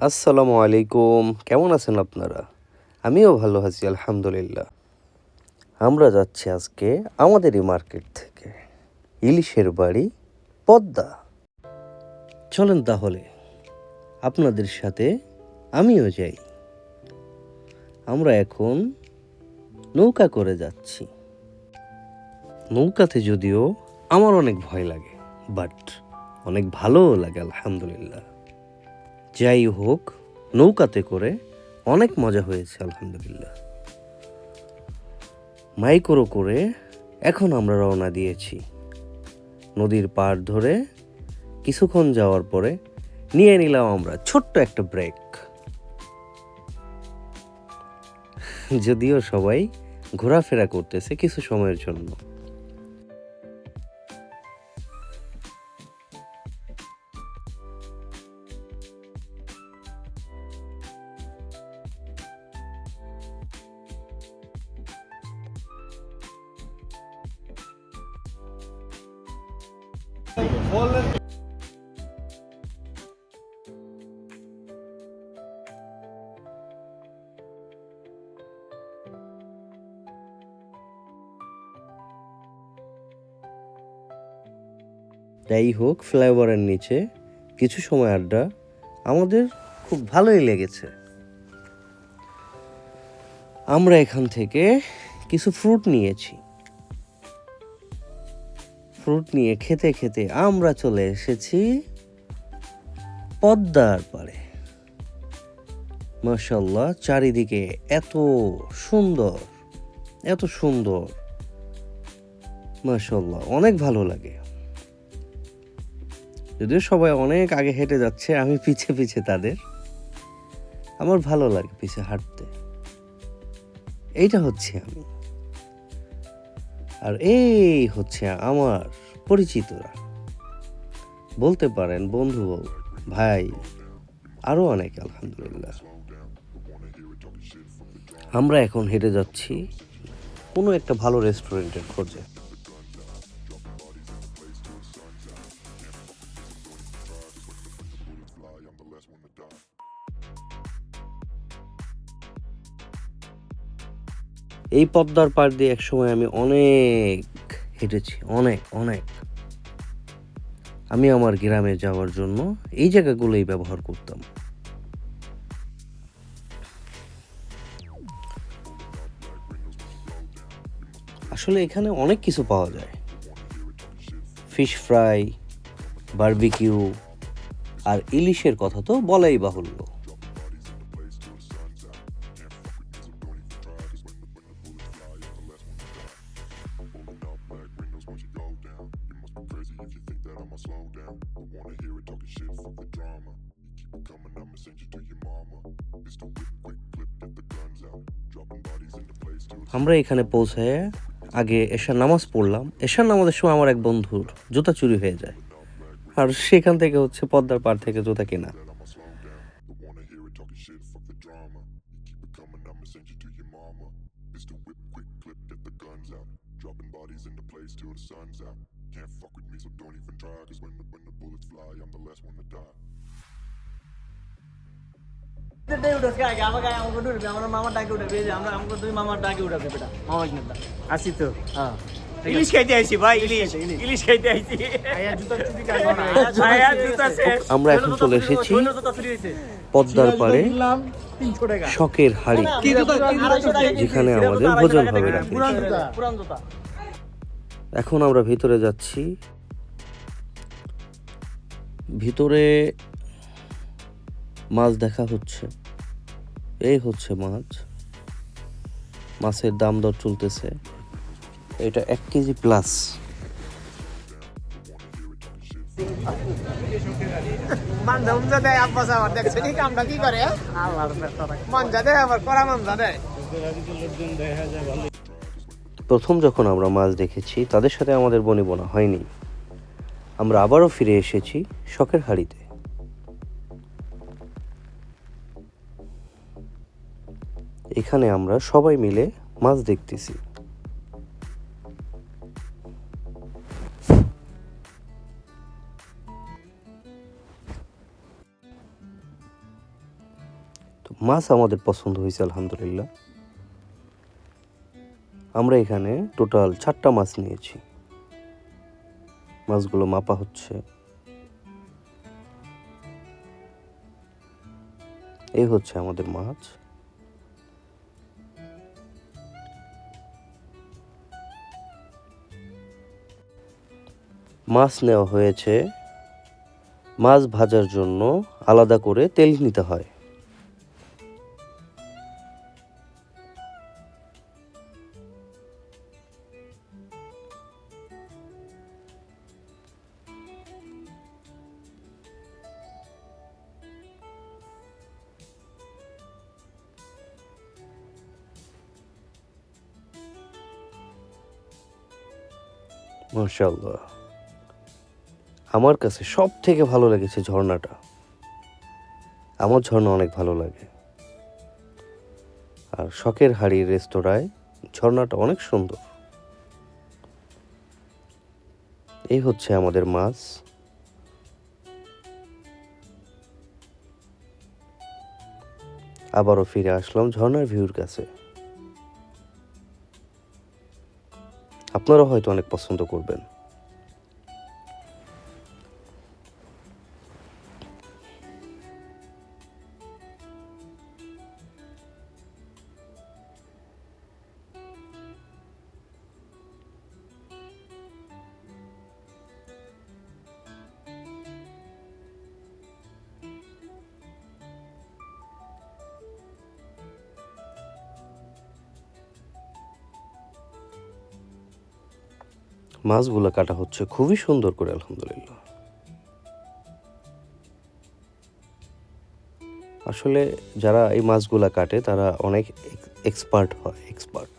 আসসালামু আলাইকুম। কেমন আছেন আপনারা? আমিও ভালো আছি, আলহামদুলিল্লাহ। আমরা যাচ্ছি আজকে আমাদেরই মার্কেট থেকে, ইলিশের বাড়ি, পদ্মা। চলেন তাহলে, আপনাদের সাথে আমিও যাই। আমরা এখন নৌকা করে যাচ্ছি। নৌকাতে যদিও আমার অনেক ভয় লাগে, বাট অনেক ভালোও লাগে, আলহামদুলিল্লাহ। যাই হোক, নৌকাতে করে অনেক মজা হয়েছে, আলহামদুলিল্লাহ। মাইক্রো করে এখন আমরা রওনা দিয়েছি। নদীর পাড় ধরে কিছুক্ষণ যাওয়ার পরে নিয়ে নিলাম আমরা ছোট্ট একটা ব্রেক। যদিও সবাই ঘোরাফেরা করতেছে কিছু সময়ের জন্য। যাই হোক, ফ্লাইওভারের নিচে কিছু সময় আড্ডা। আমাদের খুব ভালোই লেগেছে। আমরা এখান থেকে কিছু ফ্রুট নিয়েছি। ফ্রুট নিয়ে খেতে খেতে আমরা চলে এসেছি পদ্মার পাড়ে। মাশাল্লাহ চারিদিকে এত সুন্দর এত সুন্দর। মাশাল্লাহ অনেক ভালো লাগে। যদিও সবাই অনেক আগে হেঁটে যাচ্ছে, আমি পিছে পিছে তাদের। আমার ভালো লাগে পিছে হাঁটতে। এইটা হচ্ছে আমি। আর এই হচ্ছে আমার পরিচিতরা। বলতে পারেন বন্ধু ভাই আরও অনেক, আলহামদুলিল্লাহ। আমরা এখন হেঁটে যাচ্ছি কোনো একটা ভালো রেস্টুরেন্টের খোঁজে। এই পদ্মার পাড় দিয়ে একসময় আমি অনেক হেঁটেছি, অনেক অনেক। আমি আমার গ্রামে যাওয়ার জন্য এই জায়গাগুলোই ব্যবহার করতাম। আসলে এখানে অনেক কিছু পাওয়া যায়। ফিশ ফ্রাই, বারবিকিউ, আর ইলিশের কথা তো বলাই বাহুল্য। আমরা এখানে পৌঁছায় আগে এশার নামাজ পড়লাম। এশার নামাজের সময় আমার এক বন্ধুর জুতা চুরি হয়ে যায়। আর সেখান থেকে হচ্ছে পদ্মার পাড় থেকে জুতা কেনা। উঠাবে বেটা। মামা কিনা আসি তো। হ্যাঁ। ইলিশ খাইতে আইছি ভাই ইলিশ ইলিশ খাইতে আইছি আয়া জুতা চুরি আয়া জুতা শেষ। আমরা এখন চলে এসেছি পদ্মার পাড়ে কিনলাম তিনশো টাকা। শখের হাড়ি। যেখানে আমাদের ভোজন হবে কেজি। এখন আমরা ভিতরে যাচ্ছি। ভিতরে মাছ দেখা হচ্ছে। এই হচ্ছে মাছ। মাছের দাম দর চলতেছে। এটা এক কেজি প্লাস দেয় আব্বাস আমার দেখছে নি কামটা কি করে আল্লাহর দেয় আবার করা মঞ্জা দেয়। প্রথম যখন আমরা মাছ দেখেছি, তাদের সাথে আমাদের বনিবনা হয়নি। আমরা আবারও ফিরে এসেছি শখের হাড়িতে। এখানে আমরা সবাই মিলে মাছ দেখতেছি। মাছ আমাদের পছন্দ হয়েছে, আলহামদুলিল্লাহ। আমরা এখানে টোটাল চারটা মাছ নিয়েছি। মাছগুলো মাপা হচ্ছে। এই হচ্ছে আমাদের মাছ। মাছ নেওয়া হয়েছে। মাছ ভাজার জন্য আলাদা করে তেল নিতে হয়। মাশাল্লাহ আমার কাছে সব থেকে ভালো লেগেছে ঝর্ণাটা। আমার ঝর্ণা অনেক ভালো লাগে। আর শখের হাড়ির রেস্তোরাঁয় ঝর্ণাটা অনেক সুন্দর। এই হচ্ছে আমাদের মাছ। আবারও ফিরে আসলাম ঝর্ণার ভিউর কাছে। আপনারা হয়তো অনেক পছন্দ করবেন। মাছগুলো কাটা হচ্ছে খুবই সুন্দর করে, আলহামদুলিল্লাহ। আসলে যারা এই মাছগুলা কাটে, তারা অনেক এক্সপার্ট হয় এক্সপার্ট